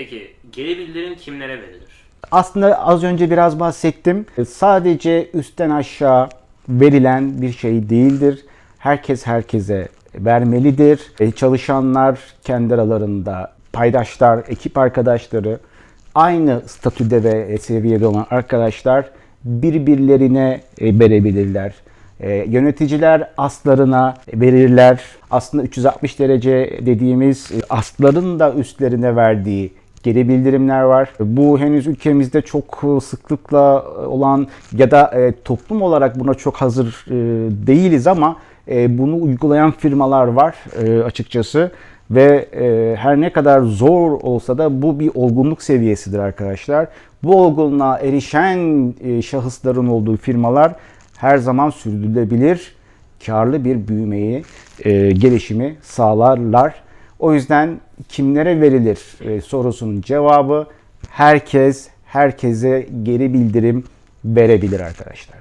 Peki geri bildirim kimlere verilir? Aslında az önce biraz bahsettim. Sadece üstten aşağı verilen bir şey değildir. Herkes herkese vermelidir. E, Çalışanlar kendi aralarında paydaşlar, ekip arkadaşları, aynı statüde ve seviyede olan arkadaşlar birbirlerine e, verebilirler. E, yöneticiler aslarına verirler. Aslında 360 derece dediğimiz e, asların da üstlerine verdiği geri bildirimler var. Bu henüz ülkemizde çok sıklıkla olan ya da e, toplum olarak buna çok hazır e, değiliz ama e, bunu uygulayan firmalar var e, açıkçası ve e, her ne kadar zor olsa da bu bir olgunluk seviyesidir arkadaşlar. Bu olgunluğa erişen e, şahısların olduğu firmalar her zaman sürdürülebilir, karlı bir büyümeyi, e, gelişimi sağlarlar. O yüzden kimlere verilir e, sorusunun cevabı herkes herkese geri bildirim verebilir arkadaşlar.